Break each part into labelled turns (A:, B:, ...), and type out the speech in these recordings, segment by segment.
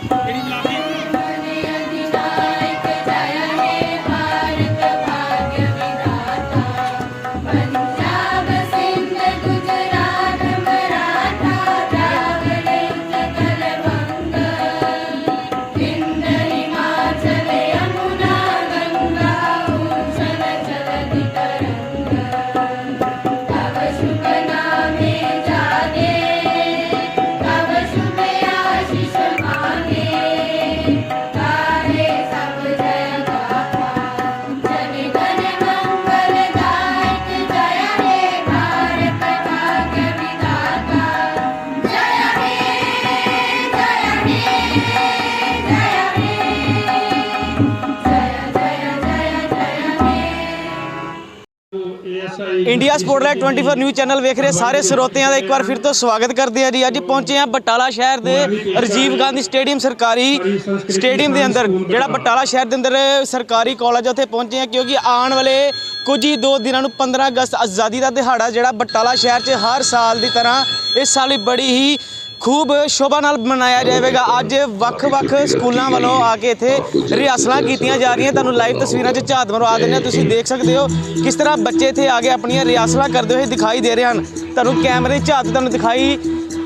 A: ਕਿਹੜੀ ਬੁਲਾਤੀ
B: India spotlight 24 news channel ਵੇਖ ਰਹੇ ਸਾਰੇ ਸਰੋਤਿਆਂ ਦਾ ਇੱਕ ਵਾਰ ਫਿਰ ਤੋਂ ਸਵਾਗਤ ਕਰਦੇ ਆ ਜੀ। ਅੱਜ ਪਹੁੰਚੇ ਆ ਬਟਾਲਾ ਸ਼ਹਿਰ ਦੇ ਰਾਜੀਵ ਗਾਂਧੀ ਸਟੇਡੀਅਮ ਸਰਕਾਰੀ ਸਟੇਡੀਅਮ ਦੇ ਅੰਦਰ, ਜਿਹੜਾ ਬਟਾਲਾ ਸ਼ਹਿਰ ਦੇ ਅੰਦਰ ਸਰਕਾਰੀ ਕਾਲਜ ਉੱਥੇ ਪਹੁੰਚੇ ਆ ਕਿਉਂਕਿ ਆਉਣ ਵਾਲੇ ਕੁਝ ਹੀ ਦੋ ਦਿਨਾਂ ਨੂੰ 15 ਅਗਸਤ ਆਜ਼ਾਦੀ ਦਾ ਦਿਹਾੜਾ ਜਿਹੜਾ ਬਟਾਲਾ ਸ਼ਹਿਰ 'ਚ ਹਰ ਸਾਲ ਦੀ ਤਰ੍ਹਾਂ ਇਸ ਸਾਲ ਵੀ ਬੜੀ ਹੀ ਖੂਬ ਸ਼ੋਭਾ ਨਾਲ ਮਨਾਇਆ ਜਾਵੇਗਾ। ਅੱਜ ਵੱਖ-ਵੱਖ ਸਕੂਲਾਂ ਵੱਲੋਂ ਆ ਕੇ ਇੱਥੇ ਰਿਹਾਸਲਾਂ ਕੀਤੀਆਂ ਜਾ ਰਹੀਆਂ। ਤੁਹਾਨੂੰ ਲਾਈਵ ਤਸਵੀਰਾਂ 'ਚ ਝਾਤ ਮਰਵਾ ਦਿੰਦੇ ਹਾਂ। ਤੁਸੀਂ ਦੇਖ ਸਕਦੇ ਹੋ ਕਿਸ ਤਰ੍ਹਾਂ ਬੱਚੇ ਇੱਥੇ ਆ ਕੇ ਆਪਣੀਆਂ ਰਿਹਾਸਲਾਂ ਕਰਦੇ ਹੋਏ ਦਿਖਾਈ ਦੇ ਰਹੇ ਹਨ। ਤੁਹਾਨੂੰ ਕੈਮਰੇ ਝਾਤ ਤੁਹਾਨੂੰ ਦਿਖਾਈ,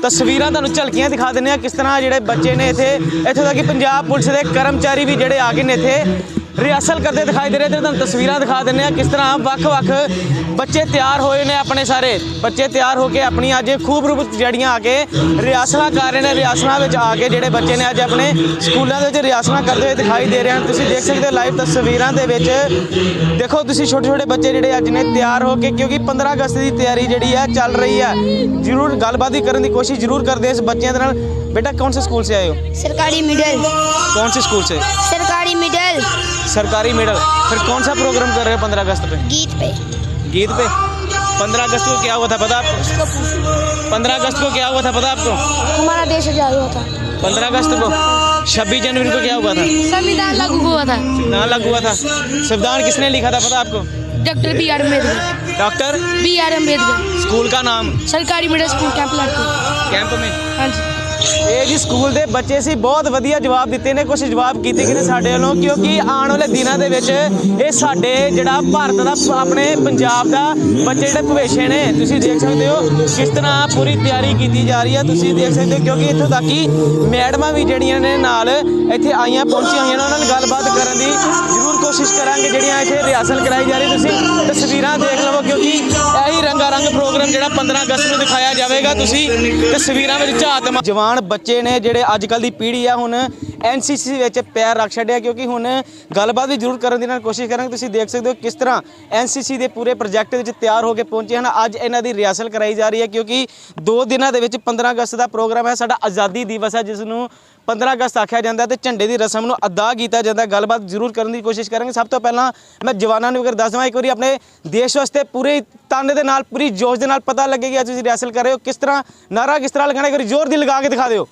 B: ਤਸਵੀਰਾਂ ਤੁਹਾਨੂੰ ਝਲਕੀਆਂ ਦਿਖਾ ਦਿੰਦੇ ਆ ਕਿਸ ਤਰ੍ਹਾਂ ਜਿਹੜੇ ਬੱਚੇ ਨੇ ਇੱਥੇ, ਇੱਥੋਂ ਤੱਕ ਕਿ ਪੰਜਾਬ ਪੁਲਿਸ ਦੇ ਕਰਮਚਾਰੀ ਵੀ ਜਿਹੜੇ ਆ ਗਏ ਨੇ ਇੱਥੇ। ਰਿਹਰਸਲ ਕਰਦੇ ਦਿਖਾਈ ਦੇ ਰਹੇ ਤੇ ਤੁਹਾਨੂੰ ਤਸਵੀਰਾਂ ਦਿਖਾ ਦਿੰਦੇ ਆ ਕਿਸ ਤਰ੍ਹਾਂ ਵੱਖ-ਵੱਖ ਬੱਚੇ ਤਿਆਰ ਹੋਏ ਨੇ ਆਪਣੇ ਸਾਰੇ ਬੱਚੇ ਤਿਆਰ ਹੋ ਕੇ ਆਪਣੀ ਅੱਜ ਖੂਬ ਰੂਪ ਜੜੀਆਂ ਆ ਕੇ ਰਿਹਰਸਲਾਂ ਕਰ ਰਹੇ ਨੇ ਰਿਹਰਸਲਾਂ ਵਿੱਚ ਆ ਕੇ ਜਿਹੜੇ ਬੱਚੇ ਨੇ ਅੱਜ ਆਪਣੇ ਸਕੂਲਾਂ ਦੇ ਵਿੱਚ ਰਿਹਰਸਲਾਂ ਕਰਦੇ ਹੋਏ ਦਿਖਾਈ ਦੇ ਰਹੇ ਹਨ ਤੁਸੀਂ ਦੇਖ ਸਕਦੇ ਹੋ ਲਾਈਵ ਤਸਵੀਰਾਂ ਦੇ ਵਿੱਚ ਦੇਖੋ ਤੁਸੀਂ ਛੋਟੇ ਛੋਟੇ ਬੱਚੇ ਜਿਹੜੇ ਅੱਜ ਨੇ ਤਿਆਰ ਹੋ ਕੇ ਕਿਉਂਕਿ 15 ਅਗਸਤ ਦੀ ਤਿਆਰੀ ਜਿਹੜੀ ਹੈ ਚੱਲ ਰਹੀ ਹੈ ਜ਼ਰੂਰ ਗੱਲਬਾਤ ਵੀ ਕਰਨ ਦੀ ਕੋਸ਼ਿਸ਼ ਜ਼ਰੂਰ ਕਰਦੇ ਇਸ ਬੱਚਿਆਂ ਦੇ ਨਾਲ बेटा कौन से स्कूल से आए हो
C: सरकारी मिडल
B: कौन से स्कूल से
C: सरकारी मिडल
B: सरकारी मेडल। फिर कौन सा प्रोग्राम कर रहे हो पंद्रह अगस्त पे?
C: गीत पे।
B: गीत पे? पंद्रह अगस्त को क्या हुआ था पता आपको? पंद्रह अगस्त को क्या हुआ था पता आपको?
C: हमारा देश आज़ाद हुआ था।
B: पंद्रह अगस्त को? छब्बीस जनवरी को क्या हुआ था?
C: संविधान लागू हुआ था।
B: संविधान लागू हुआ था। संविधान किसने लिखा था पता आपको?
C: Doctor B R Ambedkar.
B: Doctor?
C: B R Ambedkar.
B: School का नाम?
C: सरकारी मिडिल स्कूल कैंप
B: कैंप में?
C: हाँ जी।
B: ਇਹ ਜੀ ਸਕੂਲ ਦੇ ਬੱਚੇ ਸੀ, ਬਹੁਤ ਵਧੀਆ ਜਵਾਬ ਦਿੱਤੇ ਨੇ ਕੁਝ ਜਵਾਬ ਕੀਤੇ ਗਏ ਨੇ ਸਾਡੇ ਵੱਲੋਂ, ਕਿਉਂਕਿ ਆਉਣ ਵਾਲੇ ਦਿਨਾਂ ਦੇ ਵਿੱਚ ਇਹ ਸਾਡੇ ਜਿਹੜਾ ਭਾਰਤ ਦਾ ਆਪਣੇ ਪੰਜਾਬ ਦਾ ਬੱਚੇ ਜਿਹੜੇ ਭਵਿੱਖ ਨੇ, ਤੁਸੀਂ ਦੇਖ ਸਕਦੇ ਹੋ ਕਿਸ ਤਰ੍ਹਾਂ ਪੂਰੀ ਤਿਆਰੀ ਕੀਤੀ ਜਾ ਰਹੀ ਹੈ ਤੁਸੀਂ ਦੇਖ ਸਕਦੇ ਹੋ, ਕਿਉਂਕਿ ਇੱਥੋਂ ਤੱਕ ਕਿ ਮੈਡਮਾਂ ਵੀ ਜਿਹੜੀਆਂ ਨੇ ਨਾਲ ਇੱਥੇ ਆਈਆਂ, ਪਹੁੰਚੀਆਂ ਹੋਈਆਂ ਨੇ, ਉਹਨਾਂ ਨਾਲ ਗੱਲਬਾਤ ਕਰਨ ਦੀ ਜ਼ਰੂਰ ਕੋਸ਼ਿਸ਼ ਕਰਾਂਗੇ, ਜਿਹੜੀਆਂ ਇੱਥੇ ਰਿਹਰਸਲ ਕਰਾਈ ਜਾ ਰਹੀ, ਤੁਸੀਂ ਤਸਵੀਰਾਂ ਦੇਖ ਲਵੋ, ਕਿਉਂਕਿ ਇਹੀ ਰੰਗਾ ਰੰਗ ਪ੍ਰੋਗਰਾਮ ਜਿਹੜਾ 15 ਅਗਸਤ ਨੂੰ ਦਿਖਾਇਆ ਜਾਵੇਗਾ, ਤੁਸੀਂ ਤਸਵੀਰਾਂ ਵਿੱਚ ਝਾਤ ਮਾ- ਜਵਾਨ ਬੱਚੇ ਨੇ ਜਿਹੜੇ ਅੱਜ ਕੱਲ ਦੀ ਪੀੜ੍ਹੀ ਆ, ਹੁਣ ਐਨਸੀਸੀ ਵਿੱਚ ਪੈਰ ਰੱਖ ਛੱਡਿਆ, ਕਿਉਂਕਿ ਹੁਣ ਗੱਲਬਾਤ ਵੀ ਜ਼ਰੂਰ ਕਰਨ ਦੀ ਨਾਲ ਕੋਸ਼ਿਸ਼ ਕਰਾਂਗੇ। ਤੁਸੀਂ ਦੇਖ ਸਕਦੇ ਹੋ ਕਿਸ ਤਰ੍ਹਾਂ ਐਨਸੀਸੀ ਦੇ ਪੂਰੇ ਪ੍ਰੋਜੈਕਟ ਵਿੱਚ ਤਿਆਰ ਹੋ ਕੇ ਪਹੁੰਚੇ ਹਨ। ਅੱਜ ਇਹਨਾਂ ਦੀ ਰਿਹਰਸਲ ਕਰਾਈ ਜਾ ਰਹੀ ਹੈ, ਕਿਉਂਕਿ ਦੋ ਦਿਨਾਂ ਦੇ ਵਿੱਚ 15 ਅਗਸਤ ਦਾ ਪ੍ਰੋਗਰਾਮ ਹੈ। ਸਾਡਾ ਆਜ਼ਾਦੀ ਦਿਵਸ ਹੈ ਜਿਸ ਨੂੰ 15 ਅਗਸਤ ਆਖਿਆ ਜਾਂਦਾ ਤੇ ਝੰਡੇ ਦੀ ਰਸਮ ਨੂੰ ਅਦਾ ਕੀਤਾ ਜਾਂਦਾ। ਗੱਲਬਾਤ ਜ਼ਰੂਰ ਕਰਨ ਦੀ ਕੋਸ਼ਿਸ਼ ਕਰਾਂਗੇ। ਸਭ ਤੋਂ ਪਹਿਲਾਂ ਮੈਂ ਜਵਾਨਾਂ ਨੂੰ ਅਗਰ ਦੱਸ ਦਵਾਂ ਇੱਕ ਵਾਰੀ ਆਪਣੇ ਦੇਸ਼ ਵਾਸਤੇ ਪੂਰੇ ਤਨ ਦੇ ਨਾਲ, ਪੂਰੀ ਜੋਸ਼ ਦੇ ਨਾਲ ਪਤਾ ਲੱਗੇ ਕਿ ਅੱਜ ਤੁਸੀਂ ਰਿਹਰਸਲ ਕਰ ਰਹੇ ਹੋ। ਕਿਸ ਤਰ੍ਹਾਂ ਨਾਰਾ ਕਿਸ ਤਰ੍ਹਾਂ ਲਗਾਣਾ ਇੱਕ ਵਾਰੀ ਜ਼ੋਰ ਦੀ ਲਗਾ ਕੇ ਦਿਖਾ ਦਿਓ।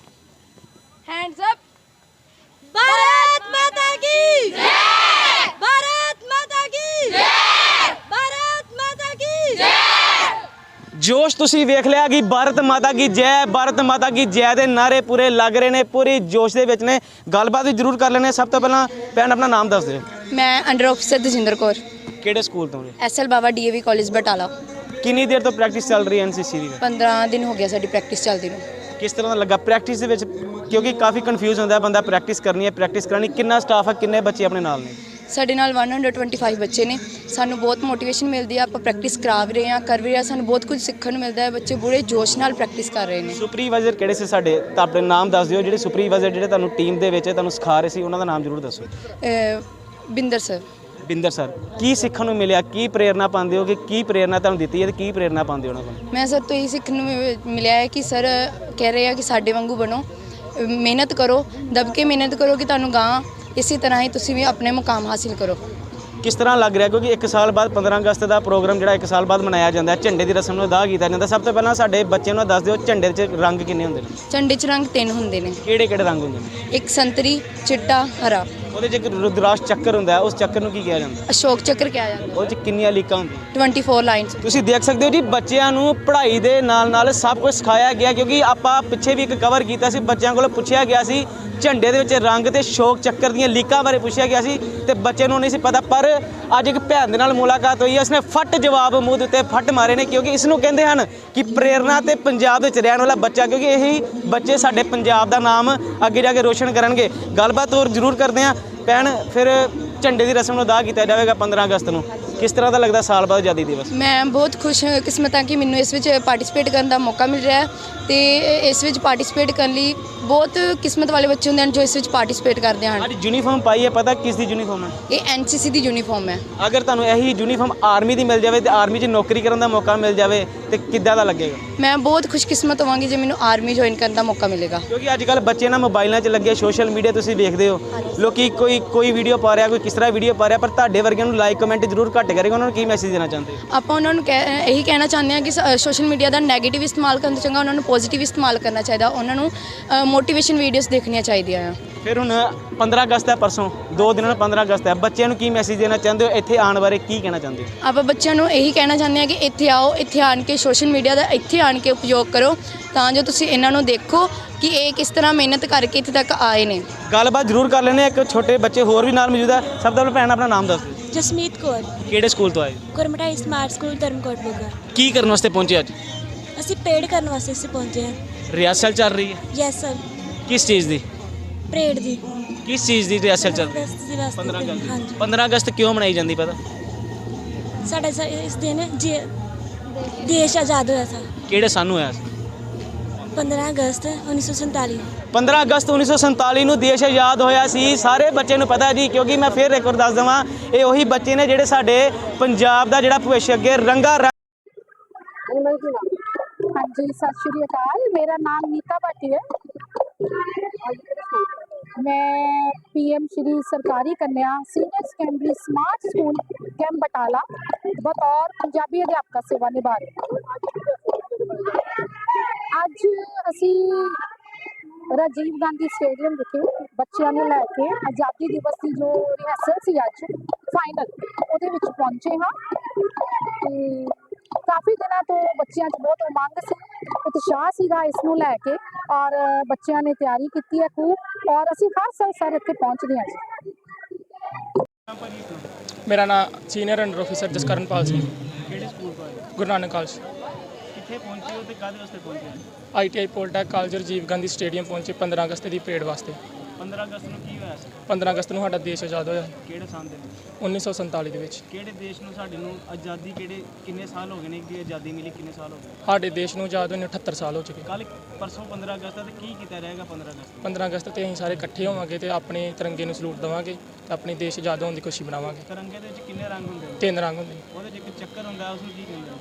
C: ਹੈਂਡਸ ਅਪ ਭਾਰਤ ਮਾਤਾ ਕੀ ਜੈ!
B: ਜੋਸ਼ ਤੁਸੀਂ ਵੇਖ ਲਿਆ ਕਿ ਭਾਰਤ ਮਾਤਾ ਕੀ ਜੈ ਭਾਰਤ ਮਾਤਾ ਕੀ ਜੈ ਦੇ ਨਾਰੇ ਪੂਰੇ ਲੱਗ ਰਹੇ ਨੇ ਪੂਰੀ ਜੋਸ਼ ਦੇ ਵਿੱਚ ਨੇ। ਗੱਲਬਾਤ ਵੀ ਜ਼ਰੂਰ ਕਰ ਲੈਣੇ ਸਭ ਤੋਂ ਪਹਿਲਾਂ ਭੈਣ ਆਪਣਾ ਨਾਮ ਦੱਸ ਦਿਓ।
D: ਮੈਂ ਅੰਡਰ ਆਫਿਸਰ ਤਜਿੰਦਰ ਕੌਰ।
B: ਕਿਹੜੇ ਸਕੂਲ ਤੋਂ ਜੀ?
D: SL Baba DAV college Batala.
B: ਕਿੰਨੀ ਦੇਰ ਤੋਂ ਪ੍ਰੈਕਟਿਸ ਚੱਲ ਰਹੀ ਹੈ ਐਨਸੀਸੀ ਦੀ?
D: 15 ਦਿਨ ਹੋ ਗਿਆ ਸਾਡੀ ਪ੍ਰੈਕਟਿਸ ਚੱਲਦੀ ਨੂੰ।
B: ਕਿਸ ਤਰ੍ਹਾਂ ਦਾ ਲੱਗਾ ਪ੍ਰੈਕਟਿਸ ਦੇ ਵਿੱਚ? ਕਿਉਂਕਿ ਕਾਫੀ ਕਨਫਿਊਜ਼ ਹੁੰਦਾ ਹੈ ਬੰਦਾ ਪ੍ਰੈਕਟਿਸ ਕਰਨੀ ਹੈ ਪ੍ਰੈਕਟਿਸ ਕਰਾਣੀ ਕਿੰਨਾ ਸਟਾਫ ਹੈ ਕਿੰਨੇ ਬੱਚੇ ਆਪਣੇ ਨਾਲ ਨੇ?
D: ਸਾਡੇ ਨਾਲ 125 ਬੱਚੇ ਨੇ। ਸਾਨੂੰ ਬਹੁਤ ਮੋਟੀਵੇਸ਼ਨ ਮਿਲਦੀ ਹੈ ਆਪਾਂ ਪ੍ਰੈਕਟਿਸ ਕਰਾ ਵੀ ਰਹੇ ਹਾਂ ਕਰ ਵੀ ਰਹੇ ਹਾਂ ਸਾਨੂੰ ਬਹੁਤ ਕੁਝ ਸਿੱਖਣ ਨੂੰ ਮਿਲਦਾ ਹੈ। ਬੱਚੇ ਬੜੇ ਜੋਸ਼ ਨਾਲ ਪ੍ਰੈਕਟਿਸ ਕਰ ਰਹੇ ਨੇ।
B: ਸੁਪਰਵਾਈਜ਼ਰ ਕਿਹੜੇ ਸੀ ਸਾਡੇ? ਤਾਂ ਆਪਣੇ ਨਾਮ ਦੱਸ ਦਿਓ। ਜਿਹੜੇ ਸੁਪਰਵਾਈਜ਼ਰ ਜਿਹੜੇ ਤੁਹਾਨੂੰ ਟੀਮ ਦੇ ਵਿੱਚ ਤੁਹਾਨੂੰ ਸਿਖਾ ਰਹੇ ਸੀ ਉਹਨਾਂ ਦਾ ਨਾਮ ਜ਼ਰੂਰ ਦੱਸੋ।
D: ਅਹ ਬਿੰਦਰ ਸਰ।
B: ਬਿੰਦਰ ਸਰ ਕੀ ਸਿੱਖਣ ਨੂੰ ਮਿਲਿਆ? ਕੀ ਪ੍ਰੇਰਨਾ ਪਾਉਂਦੇ ਹੋ ਕਿ ਕੀ ਪ੍ਰੇਰਨਾ ਤੁਹਾਨੂੰ ਦਿੱਤੀ ਹੈ ਤੇ ਕੀ ਪ੍ਰੇਰਨਾ ਪਾਉਂਦੇ ਹੋ ਉਹਨਾਂ ਕੋਲ?
D: ਮੈਂ ਸਰ ਤੋਂ ਇਹ ਸਿੱਖਣ ਨੂੰ ਮਿ- ਮਿਲਿਆ ਹੈ ਕਿ ਸਰ ਕਹਿ ਰਹੇ ਆ ਕਿ ਸਾਡੇ ਵਾਂਗੂ ਬਣੋ। ਅਹ ਮਿਹਨਤ ਕਰੋ ਦਬ ਕੇ ਮਿਹਨਤ ਕਰੋ ਕਿ ਤੁਹਾਨੂੰ ਗਾਂ ਇਸੇ ਤਰ੍ਹਾਂ ਹੀ ਤੁਸੀਂ ਵੀ ਆਪਣੇ ਮੁਕਾਮ ਹਾਸਿਲ ਕਰੋ।
B: ਕਿਸ ਤਰ੍ਹਾਂ ਲੱਗ ਰਿਹਾ? ਕਿਉਂਕਿ 1 ਸਾਲ ਬਾਅਦ 15 ਅਗਸਤ ਦਾ ਪ੍ਰੋਗਰਾਮ ਜਿਹੜਾ 1 ਸਾਲ ਬਾਅਦ ਮਨਾਇਆ ਜਾਂਦਾ ਹੈ। ਝੰਡੇ ਦੀ ਰਸਮ ਨੂੰ ਅਦਾ ਕੀਤਾ ਜਾਂਦਾ। ਸਭ ਤੋਂ ਪਹਿਲਾਂ ਸਾਡੇ ਬੱਚਿਆਂ ਨੂੰ ਦੱਸ ਦਿਓ ਝੰਡੇ 'ਚ ਰੰਗ ਕਿੰਨੇ ਹੁੰਦੇ ਨੇ?
D: ਝੰਡੇ 'ਚ ਰੰਗ ਤਿੰਨ ਹੁੰਦੇ ਨੇ।
B: ਕਿਹੜੇ ਕਿਹੜੇ ਰੰਗ ਹੁੰਦੇ ਨੇ?
D: ਇੱਕ ਸੰਤਰੀ ਚਿੱਟਾ ਹਰਾ।
B: ਉਹਦੇ 'ਚ ਇੱਕ ਰੁਦਰਾਸ਼ ਚੱਕਰ ਹੁੰਦਾ ਹੈ। ਉਸ ਚੱਕਰ ਨੂੰ ਕੀ ਕਿਹਾ ਜਾਂਦਾ?
D: ਅਸ਼ੋਕ ਚੱਕਰ ਕਿਹਾ ਜਾਂਦਾ।
B: ਉਹ 'ਚ ਕਿੰਨੀਆਂ ਲੀਕਾਂ ਹੁੰਦੀਆਂ?
D: 24 ਲਾਈਨਸ
B: ਤੁਸੀਂ ਦੇਖ ਸਕਦੇ ਹੋ ਜੀ ਬੱਚਿਆਂ ਨੂੰ ਪੜ੍ਹਾਈ ਦੇ ਨਾਲ ਨਾਲ ਸਭ ਕੁਝ ਸਿਖਾਇਆ ਗਿਆ। ਕਿਉਂਕਿ ਆਪਾਂ ਪਿੱਛੇ ਵੀ ਇੱਕ ਕਵਰ ਕੀਤਾ ਸੀ। ਬੱਚਿਆਂ ਕੋਲੋਂ ਪੁੱਛਿਆ ਗਿਆ ਸੀ ਝੰਡੇ ਦੇ ਵਿੱਚ ਰੰਗ ਤੇ ਸ਼ੌਕ ਚੱਕਰ ਦੀਆਂ ਲੀਕਾਂ ਬਾਰੇ ਪੁੱਛਿਆ ਗਿਆ ਸੀ ਤੇ ਬੱਚੇ ਨੂੰ ਨਹੀਂ ਸੀ ਪਤਾ, ਪਰ ਅੱਜ ਇੱਕ ਭੈਣ ਦੇ ਨਾਲ ਮੁਲਾਕਾਤ ਹੋਈ ਹੈ। ਉਸਨੇ ਫੱਟ ਜਵਾਬ ਮੂੰਹ ਦੇ ਉੱਤੇ ਫੱਟ ਮਾਰੇ ਨੇ, ਕਿਉਂਕਿ ਇਸ ਨੂੰ ਕਹਿੰਦੇ ਹਨ ਕਿ ਪ੍ਰੇਰਣਾ ਤੇ ਪੰਜਾਬ ਵਿੱਚ ਰਹਿਣ ਵਾਲਾ ਬੱਚਾ, ਕਿਉਂਕਿ ਇਹੀ ਬੱਚੇ ਸਾਡੇ ਪੰਜਾਬ ਦਾ ਨਾਮ ਅੱਗੇ ਜਾ ਕੇ ਰੋਸ਼ਨ ਕਰਨਗੇ। ਗੱਲਬਾਤ ਹੋਰ ਜ਼ਰੂਰ ਕਰਦੇ ਹਾਂ। ਭੈਣ, ਫਿਰ ਝੰਡੇ ਦੀ ਰਸਮ ਨੂੰ ਅਦਾ ਕੀਤਾ ਜਾਵੇਗਾ 15 ਅਗਸਤ ਨੂੰ। ਕਿਸ ਤਰ੍ਹਾਂ ਦਾ ਲੱਗਦਾ ਸਾਲ ਬਾਅਦ ਆਜ਼ਾਦੀ ਦਿਵਸ?
D: ਮੈਂ ਬਹੁਤ ਖੁਸ਼ ਕਿਸਮਤ ਹਾਂ ਕਿ ਮੈਨੂੰ ਇਸ ਵਿੱਚ ਪਾਰਟਿਸਿਪੇਟ ਕਰਨ ਦਾ ਮੌਕਾ ਮਿਲ ਰਿਹਾ ਹੈ ਤੇ ਇਸ ਵਿੱਚ ਪਾਰਟਿਸਿਪੇਟ ਕਰਨ ਲਈ ਬਹੁਤ ਕਿਸਮਤ ਵਾਲੇ ਬੱਚੇ ਹੁੰਦੇ ਹਨ ਜੋ ਇਸ ਵਿੱਚ ਪਾਰਟਿਸਿਪੇਟ ਕਰਦੇ ਹਨ।
B: ਅੱਜ ਯੂਨੀਫਾਰਮ ਪਾਈ ਹੈ ਪਤਾ ਕਿਸ ਦੀ ਯੂਨੀਫਾਰਮ ਹੈ?
D: ਇਹ ਐਨਸੀਸੀ ਦੀ ਯੂਨੀਫਾਰਮ ਹੈ।
B: ਅਗਰ ਤੁਹਾਨੂੰ ਇਹੀ ਯੂਨੀਫਾਰਮ ਆਰਮੀ ਦੀ ਮਿਲ ਜਾਵੇ ਤੇ ਆਰਮੀ 'ਚ ਨੌਕਰੀ ਕਰਨ ਦਾ ਮੌਕਾ ਮਿਲ ਜਾਵੇ ਤੇ ਕਿੱਦਾਂ ਦਾ ਲੱਗੇਗਾ?
D: ਮੈਂ ਬਹੁਤ ਖੁਸ਼ਕਿਸਮਤ ਹੋਵਾਂਗੀ ਜੇ ਮੈਨੂੰ ਆਰਮੀ ਜੁਆਇਨ ਕਰਨ ਦਾ ਮੌਕਾ ਮਿਲੇਗਾ।
B: ਕਿਉਂਕਿ ਅੱਜ ਕੱਲ ਬੱਚੇ ਨਾ ਮੋਬਾਈਲਾਂ 'ਚ ਲੱਗੇ ਸੋਸ਼ਲ ਮੀਡੀਆ ਤੁਸੀਂ ਵੇਖਦੇ ਹੋ। ਲੋਕੀ ਕੋਈ ਕੋਈ ਵੀਡੀਓ ਪਾ ਰਿਹਾ ਕੋਈ ਕਿਸ ਤਰ੍ਹਾਂ ਵੀਡੀਓ ਪਾ ਰਿਹਾ ਪਰ ਤੁਹਾਡੇ ਵਰਗਿਆਂ ਨੂੰ ਲਾਈਕ ਕਮੈਂਟ ਜ਼ਰੂਰ ਘੱਟ ਕਰੇਗਾ ਉਹਨਾਂ ਨੂੰ ਕੀ ਮੈਸੇਜ ਦੇਣਾ ਚਾਹੁੰਦੇ ਹੋ?
D: ਆਪਾਂ ਉਹਨਾਂ ਨੂੰ ਕਹਿ- ਇਹੀ ਕਹਿਣਾ ਚਾਹੁੰਦੇ ਹਾਂ ਕਿ ਸੋਸ਼ਲ ਮੀਡੀਆ ਦਾ 네ਗੇਟਿਵ ਇਸਤੇਮਾਲ ਕਰਨ ਤੋਂ ਚੰਗਾ ਉਹਨਾਂ ਨੂੰ ਪੋਜ਼ਿਟਿਵ ਇਸਤੇਮਾਲ ਕਰਨਾ ਚਾਹੀਦਾ। ਉਹਨਾਂ ਨੂੰ ਮੋਟੀਵੇਸ਼ਨ ਵੀਡੀਓਜ਼ ਦੇਖਣੀਆਂ ਚਾਹੀਦੀਆਂ ਆ।
B: ਫਿਰ ਹੁਣ 15 ਅਗਸਤ ਹੈ ਪਰਸੋਂ ਦੋ ਦਿਨਾਂ ਨੂੰ 15 ਅਗਸਤ ਹੈ। ਬੱਚਿਆਂ ਨੂੰ ਕੀ ਮੈਸੇਜ ਦੇਣਾ ਚਾਹੁੰਦੇ ਹੋ? ਇੱਥੇ ਆਉਣ ਬਾਰੇ ਕੀ ਕਹਿਣਾ ਚਾਹੁੰਦੇ ਹੋ?
D: ਆਪਾਂ ਬੱਚਿਆਂ ਨੂੰ ਇਹੀ ਕਹਿਣਾ ਚਾਹੁੰਦੇ ਹਾਂ ਕਿ ਇੱਥੇ ਆਓ ਇੱਥੇ ਆਣ ਕੇ ਸੋਸ਼ਲ ਮੀਡੀਆ ਦਾ ਇੱਥੇ ਆਣ ਕੇ ਉਪਯੋਗ ਕਰੋ ਤਾਂ ਜੋ ਤੁਸੀਂ ਇਹਨਾਂ ਨੂੰ ਦੇਖੋ ਕਿ ਇਹ ਕਿਸ ਤਰ੍ਹਾਂ ਮਿਹਨਤ ਕਰਕੇ ਇੱਥੇ ਤੱਕ ਆਏ ਨੇ।
B: ਗੱਲਬਾਤ ਜ਼ਰੂਰ ਕਰ ਲੈਣੇ ਇੱਕ ਛੋਟੇ ਬੱਚੇ ਹੋਰ ਵੀ ਨਾਲ ਮੌਜੂਦ ਹੈ। ਸਭ ਤੋਂ ਪਹਿਲਾਂ ਭੈਣ ਆਪਣਾ ਨਾਮ ਦੱਸ ਦਿਓ
A: ਜਸਮੀਤ ਕੌਰ।
B: ਕਿਹੜੇ ਸਕੂਲ ਤੋਂ ਆਏ?
A: ਗੁਰਮਟਾਈ ਸਮਾਰਟ ਸਕੂਲ ਧਰਮਕੋਟ ਬੁਗਾ।
B: ਕੀ ਕਰਨ ਵਾਸਤੇ ਪਹੁੰਚੇ ਅੱਜ?
A: ਅਸੀਂ ਪੇਡ ਕਰਨ ਵਾਸਤੇ ਅਸੀਂ ਪਹੁੰਚੇ ਹਾਂ।
B: ਰਿਹਰਸਲ ਚੱਲ ਰਹੀ ਹੈ?
A: ਯੈਸ ਸਰ
B: ਕਿਸ ਚੀਜ਼ ਦੀ?
A: ਪਰੇਡ ਦੀ।
B: ਕਿਸ ਚੀਜ਼ ਦੀ ਰਿਹਰਸਲ ਚੱਲ ਰਹੀ ਹੈ?
A: ਅਗਸਤ ਦੀ ਵਾਸਤੇ
B: 15 ਅਗਸਤ
A: ਹਾਂਜੀ।
B: 15 ਅਗਸਤ ਕਿਉਂ ਮਨਾਈ ਜਾਂਦੀ ਪਤਾ?
A: ਸਾਡਾ ਇਸ ਦਿਨ ਜੇ ਦੇਸ਼ ਆਜ਼ਾਦ ਹੋਇਆ ਸੀ।
B: ਕਿਹੜੇ ਸਾਲ ਹੋਇਆ ਸੀ?
A: 15 ਅਗਸਤ 1947
B: 15 ਅਗਸਤ 1947 ਨੂੰ ਦੇਸ਼ ਆਜ਼ਾਦ ਹੋਇਆ ਸੀ। ਸਾਰੇ ਬੱਚੇ ਨੂੰ ਪਤਾ ਜੀ ਕਿਉਂਕਿ ਮੈਂ ਫਿਰ ਇੱਕ ਵਾਰ ਦੱਸ ਦਵਾਂ ਇਹ ਉਹੀ ਬੱਚੇ ਨੇ ਜਿਹੜੇ ਸਾਡੇ ਪੰਜਾਬ ਦਾ ਜਿਹੜਾ ਭਵਿੱਖ ਅੱਗੇ ਰੰਗਾ
E: ਹਾਂਜੀ ਸਤਿ ਸ਼੍ਰੀ ਅਕਾਲ। ਮੇਰਾ ਨਾਮ ਨੀਤਾ ਭਾਟੀ ਹੈ। ਮੈਂ ਪੀਐਮ ਸ਼੍ਰੀ ਸਰਕਾਰੀ ਕੰਨਿਆ senior secondary smart school camp Batala ਬਤੌਰ ਪੰਜਾਬੀ ਅਧਿਆਪਕਾ ਸੇਵਾ ਨਿਭਾ ਰਹੀ ਹਾਂ। ਅੱਜ ਅਸੀਂ ਰਾਜੀਵ ਗਾਂਧੀ ਸਟੇਡੀਅਮ ਵਿਖੇ ਬੱਚਿਆਂ ਨੂੰ ਲੈ ਕੇ ਆਜ਼ਾਦੀ ਦਿਵਸ ਦੀ ਜੋ ਰਿਹਰਸਲ ਸੀ ਅੱਜ ਫਾਈਨਲ ਉਹਦੇ ਵਿੱਚ ਪਹੁੰਚੇ ਹਾਂ। ਤੇ ਕਾਫੀ ਦਿਨਾਂ ਤੋਂ ਬੱਚਿਆਂ 'ਚ ਬਹੁਤ ਉਮੰਗ ਸੀ ਉਤਸ਼ਾਹ ਸੀਗਾ ਇਸ ਨੂੰ ਲੈ ਕੇ ਔਰ ਬੱਚਿਆਂ ਨੇ ਤਿਆਰੀ ਕੀਤੀ ਹੈ ਖੂਬ ਔਰ ਅਸੀਂ ਹਰ ਸਾਲ ਸਰ ਇੱਥੇ ਪਹੁੰਚਦੇ ਹਾਂ ਜੀ।
F: ਮੇਰਾ ਨਾਮ senior under officer Jaskaranpal Singh.
B: ਕਿਹੜੇ ਸਕੂਲ ਤੋਂ ਆਏ
F: ਗੁਰੂ ਨਾਨਕ ਕਾਲਜ
B: ਕਿੱਥੇ ਪਹੁੰਚੇ ਹੋ ਤੇ ਕਾਹਦੇ ਵਾਸਤੇ ਪਹੁੰਚੇ
F: ITI polytech college Rajiv Gandhi stadium ਪਹੁੰਚੇ 15 ਅਗਸਤ ਦੀ ਪਰੇਡ ਵਾਸਤੇ।
B: 15 ਅਗਸਤ ਨੂੰ ਕੀ ਹੋਇਆ ਸੀ?
F: 15 ਅਗਸਤ ਨੂੰ ਸਾਡਾ ਦੇਸ਼ ਆਜ਼ਾਦ ਹੋਇਆ।
B: ਕਿਹੜੇ ਸਾਲ ਦੇ? ਵਿੱਚ?
F: 1947 ਦੇ ਵਿੱਚ।
B: ਕਿਹੜੇ ਦੇਸ਼ ਨੂੰ ਸਾਡੇ ਨੂੰ ਆਜ਼ਾਦੀ ਕਿਹੜੇ ਕਿੰਨੇ ਸਾਲ ਹੋ ਗਏ ਨੇ ਕਿ ਆਜ਼ਾਦੀ ਮਿਲੀ ਕਿੰਨੇ ਸਾਲ ਹੋ ਗਏ?
F: ਸਾਡੇ ਦੇਸ਼ ਨੂੰ ਆਜ਼ਾਦ ਹੋਏ ਨੂੰ 78 ਸਾਲ ਹੋ ਚੁੱਕੇ।
B: ਕੱਲ ਪਰਸੋਂ 15 ਅਗਸਤ ਹੈ ਤੇ ਕੀ ਕੀਤਾ ਰਹੇਗਾ 15 ਅਗਸਤ?
F: 15 ਅਗਸਤ ਤੇ ਅਸੀਂ ਸਾਰੇ ਇਕੱਠੇ ਹੋਵਾਂਗੇ ਤੇ ਆਪਣੇ ਤਿਰੰਗੇ ਨੂੰ ਸਲੂਟ ਦੇਵਾਂਗੇ ਤੇ ਆਪਣੇ ਦੇਸ਼ ਆਜ਼ਾਦ ਹੋਣ ਦੀ ਖੁਸ਼ੀ ਮਨਾਵਾਂਗੇ।
B: ਤਿਰੰਗੇ ਦੇ ਵਿੱਚ ਕਿੰਨੇ ਰੰਗ ਹੁੰਦੇ ਨੇ?
F: ਤਿੰਨ ਰੰਗ ਹੁੰਦੇ ਨੇ।
B: ਉਹਦੇ 'ਚ ਇੱਕ ਚੱਕਰ ਹੁੰਦਾ ਉਸ ਨੂੰ ਕੀ ਕਹਿੰਦੇ ਨੇ?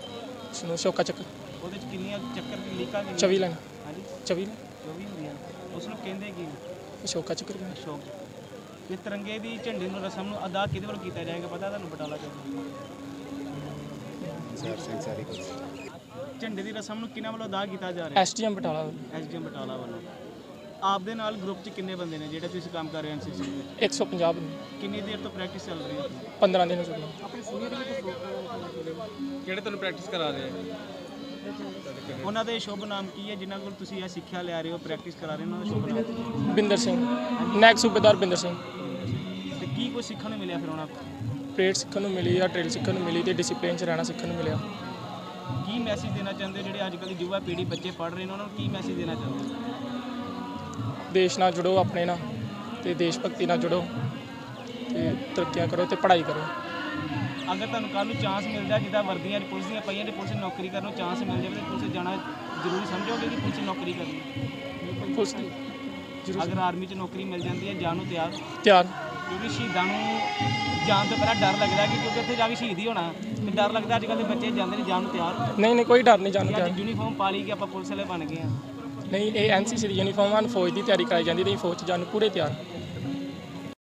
F: ਉਸ ਨੂੰ ਸ਼ੋਕਾ ਚੱਕ
B: ਉਹਦੇ 'ਚ ਕਿੰਨੀਆਂ ਚੱਕਰ ਦੀ ਲੀਕਾਂ ਕਿੰਨੀਆਂ?
F: 24 ਲਾਈਨ।
B: ਹਾਂਜੀ।
F: 24
B: ਜੋ ਵੀ ਹੁੰਦੀਆਂ। ਉਸ ਨੂੰ ਕਹਿੰਦੇ ਕੀ ਨੇ?
F: ਸ਼ੋਕਾ ਚੱਕਰ ਕਹਿੰਦੇ।
B: ਅਸ਼ੋਕ ਤੇ ਤਿਰੰਗੇ ਦੀ ਝੰਡੇ ਨੂੰ ਰਸਮ ਨੂੰ ਅਦਾ ਕਿਹਦੇ ਵੱਲ ਕੀਤਾ ਜਾਏਗਾ? ਪਤਾ ਤੁਹਾਨੂੰ ਬਟਾਲਾ ਚੌਕ ਝੰਡੇ ਦੀ ਰਸਮ ਨੂੰ ਕਿਹਨਾਂ ਵੱਲੋਂ ਅਦਾ ਕੀਤਾ ਜਾ ਰਿਹਾ?
F: ਐਸਟੀਐਮ ਬਟਾਲਾ
B: ਐਸਡੀਐਮ ਬਟਾਲਾ ਵੱਲੋਂ। ਆਪ ਦੇ ਨਾਲ ਗਰੁੱਪ 'ਚ ਕਿੰਨੇ ਬੰਦੇ ਨੇ ਜਿਹੜੇ ਤੁਸੀਂ ਕੰਮ ਕਰ ਰਹੇ ਹੋ ਐਨਸੀਸੀ ਵਿੱਚ?
F: 150
B: ਕਿੰਨੀ ਦੇਰ ਤੋਂ ਪ੍ਰੈਕਟਿਸ ਚੱਲ ਰਹੀ ਹੈ?
F: 15 ਦਿਨ ਹੋ ਚੁੱਕੇ
G: ਕਿਹੜੇ ਤੁਹਾਨੂੰ ਪ੍ਰੈਕਟਿਸ ਕਰਾ ਰਹੇ ਆ?
B: ਉਹਨਾਂ ਦੇ ਸ਼ੁਭ ਨਾਮ ਕੀ ਹੈ ਜਿਨ੍ਹਾਂ ਕੋਲ ਤੁਸੀਂ ਇਹ ਸਿੱਖਿਆ ਲਿਆ ਰਹੇ ਹੋ ਪ੍ਰੈਕਟਿਸ ਕਰਾ ਰਹੇ ਹੋ ਉਹਨਾਂ ਦਾ ਸ਼ੁਭ ਨਾਮ?
F: ਬਿੰਦਰ ਸਿੰਘ। ਨੈਕ ਸੂਬੇਦਾਰ ਬਿੰਦਰ ਸਿੰਘ।
B: ਤੇ ਕੀ ਕੁਝ ਸਿੱਖਣ ਨੂੰ ਮਿਲਿਆ ਫਿਰ ਉਹਨਾਂ
F: ਪਰੇਡ ਸਿੱਖਣ ਨੂੰ ਮਿਲੀ ਜਾਂ ਡਰਿਲ ਸਿੱਖਣ ਨੂੰ ਮਿਲੀ ਤੇ ਡਿਸਪਲਿਨ 'ਚ ਰਹਿਣਾ ਸਿੱਖਣ ਨੂੰ ਮਿਲਿਆ।
B: ਕੀ ਮੈਸੇਜ ਦੇਣਾ ਚਾਹੁੰਦੇ ਜਿਹੜੇ ਅੱਜ ਕੱਲ੍ਹ ਯੁਵਾ ਪੀੜ੍ਹੀ ਬੱਚੇ ਪੜ੍ਹ ਰਹੇ ਨੇ? ਉਹਨਾਂ ਨੂੰ ਕੀ ਮੈਸੇਜ ਦੇਣਾ ਚਾਹੁੰਦੇ
F: ਦੇਸ਼ ਨਾਲ ਜੁੜੋ ਆਪਣੇ ਨਾਲ ਤੇ ਦੇਸ਼ ਭਗਤੀ ਨਾਲ ਜੁੜੋ ਤੇ ਤਰੱਕੀਆਂ ਕਰੋ ਤੇ ਪੜ੍ਹਾਈ ਕਰੋ।
B: ਅਗਰ ਤੁਹਾਨੂੰ ਕੱਲ੍ਹ ਨੂੰ ਚਾਂਸ ਮਿਲਦਾ ਜਿੱਦਾਂ ਵਰਦੀਆਂ ਦੀ ਪੁਲਿਸ ਦੀਆਂ ਪਈਆਂ ਤੇ ਪੁਲਿਸ ਨੂੰ ਨੌਕਰੀ ਕਰਨ ਨੂੰ ਚਾਂਸ ਮਿਲ ਜਾਵੇ ਤੇ ਪੁਲਿਸ ਜਾਣਾ ਜ਼ਰੂਰੀ ਸਮਝੋਗੇ ਕਿ ਪੁਲਿਸ ਨੌਕਰੀ ਕਰਨੀ
F: ਪੁਲਿਸ ਦੀ।
B: ਅਗਰ ਆਰਮੀ 'ਚ ਨੌਕਰੀ ਮਿਲ ਜਾਂਦੀ ਹੈ ਜਾਣ ਨੂੰ ਤਿਆਰ।
F: ਤਿਆਰ।
B: ਕਿਉਂਕਿ ਸ਼ਹੀਦਾਂ ਨੂੰ ਜਾਣ ਤੋਂ ਪਹਿਲਾਂ ਡਰ ਲੱਗਦਾ ਕਿ ਕਿਉਂਕਿ ਉੱਥੇ ਜਾ ਕੇ ਸ਼ਹੀਦ ਹੀ ਹੋਣਾ ਤੇ ਡਰ ਲੱਗਦਾ ਅੱਜ ਕੱਲ੍ਹ ਦੇ ਬੱਚੇ ਜਾਂਦੇ ਨਹੀਂ ਜਾਣ ਨੂੰ ਤਿਆਰ।
F: ਨਹੀਂ ਨਹੀਂ ਕੋਈ ਡਰ ਨਹੀਂ ਜਾਣੂ ਤਿਆਰ।
B: ਯੂਨੀਫਾਰਮ ਪਾ ਲਈ ਕਿ ਆਪਾਂ ਪੁਲਿਸ ਵਾਲੇ ਬਣ ਗਏ ਆ
F: ਨਹੀਂ ਇਹ ਐਨਸੀਸੀ ਦੀ ਯੂਨੀਫਾਰਮ ਹਨ ਫੌਜ ਦੀ ਤਿਆਰੀ ਕਰਾਈ ਜਾਂਦੀ ਤੇ ਅਸੀਂ ਫੌਜ 'ਚ ਜਾਣ ਨੂੰ ਪੂਰੇ ਤਿਆਰ।